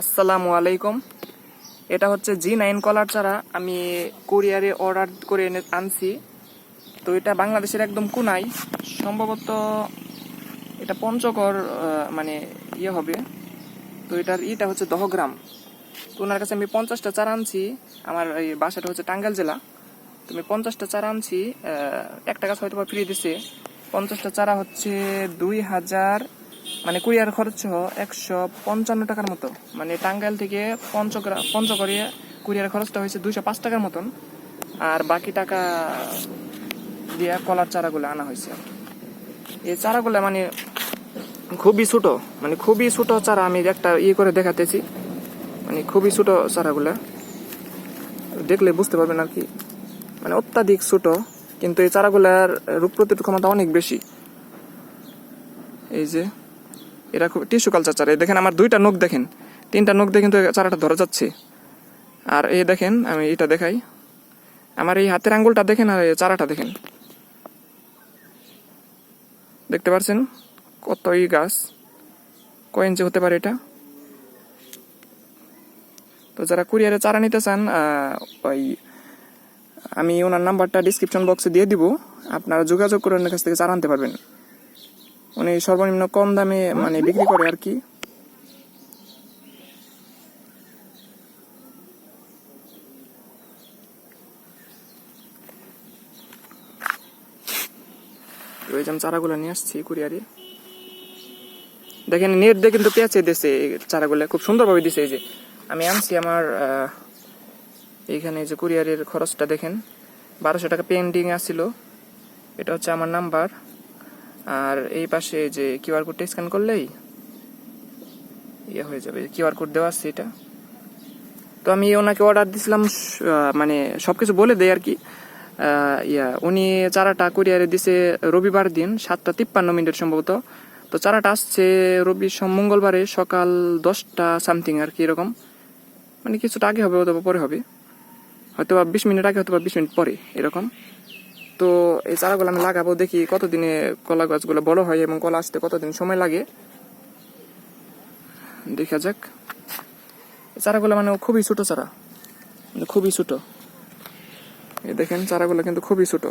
আসসালামু আলাইকুম। এটা হচ্ছে জি নাইন কলার চারা। আমি কোরিয়ারে অর্ডার করে এনে আনছি। তো এটা বাংলাদেশের একদম কুনাই। সম্ভবত এটা পঞ্চগড় মানে ইয়ে হবে। তো এটার ইটা হচ্ছে দহগ্রাম তো ওনার কাছে আমি পঞ্চাশটা চারা আনছি। আমার এই বাসাটা হচ্ছে টাঙ্গাইল জেলা। তো আমি পঞ্চাশটা চারা আনছি একটা গাছ হয়তো বা ফ্রি দিছে। পঞ্চাশটা চারা হচ্ছে দুই হাজার মানে কুরিয়ার খরচ সহ একশো পঞ্চান্ন টাকার মতো। মানে টাঙ্গাইল থেকে পঞ্চগ্রাম পঞ্চগড়ে কুরিয়ার খরচটা হয়েছে দুইশো পাঁচ টাকার মতন। আর বাকি টাকা দিয়ে কলার চারাগুলো আনা হয়েছে। এই চারাগুলো মানে খুবই ছোট মানে খুবই ছোট চারা আমি একটা ইয়ে করে দেখাতেছি। মানে খুবই ছোট চারাগুলা। দেখলে বুঝতে পারবেন আর কি। মানে অত্যাধিক ছোট, কিন্তু এই চারাগুলার রোগ প্রতিরোধ ক্ষমতা অনেক বেশি। এই যে এরা খুব টিস্যু কালচার চারা দেখেন আমার দুইটা নখ দেখেন। তিনটা নখ দিয়ে কিন্তু চারাটা ধরা যাচ্ছে। আর এই দেখেন, আমি এটা দেখাই। আমার এই হাতের আঙ্গুলটা দেখেন আর চারাটা দেখেন। দেখতে পাচ্ছেন এই গাছ। কয় ইঞ্চি হতে পারে এটা? তো যারা কুরিয়ারে চারা নিতে চান ওই, আমি ওনার নাম্বারটা ডিসক্রিপশন বক্সে দিয়ে দিব। আপনারা যোগাযোগ করে ওনার কাছ থেকে চারা আনতে পারবেন। উনি সর্বনিম্ন কম দামে মানে বিক্রি করে আর কি। চারাগুলো নিয়ে আসছি কুরিয়ারে। দেখেন, নেট দিয়ে কিন্তু পেঁচে দিয়েছে এই চারাগুলো, খুব সুন্দরভাবে দিছে এই যে। আমি আনছি আমার এইখানে যে কুরিয়ারের খরচটা দেখেন। বারোশো টাকা পেন্ডিং আসছিল এটা হচ্ছে আমার নাম্বার। আর এই পাশে যে কিউআর কোডটা স্ক্যান করলেই ইয়ে হয়ে যাবে কিউআর কোড দেওয়া আছে এটা। তো আমি ওনাকে অর্ডার দিছিলাম মানে সবকিছু বলে দেয় আর কি। ইয়া, উনি চারাটা কুরিয়ারে দিছে রবিবার দিন, সাতটা তিপ্পান্ন মিনিট সম্ভবত। তো চারাটা আসছে রবি মঙ্গলবারে সকাল দশটা সামথিং আর কি, এরকম। মানে কিছুটা আগে হবে, অথবা পরে হবে। হয়তো বা বিশ মিনিট আগে হয়তো বা বিশ মিনিট পরে, এরকম। তো এই চারাগুলো আমি লাগাবো, দেখি কতদিনে কলা গাছগুলো বড় হয় এবং কলা আসতে কতদিন সময় লাগে। দেখা যাক। চারাগুলো মানে খুবই ছোট চারা মানে খুবই ছোট। দেখেন, চারাগুলো কিন্তু খুবই ছোট।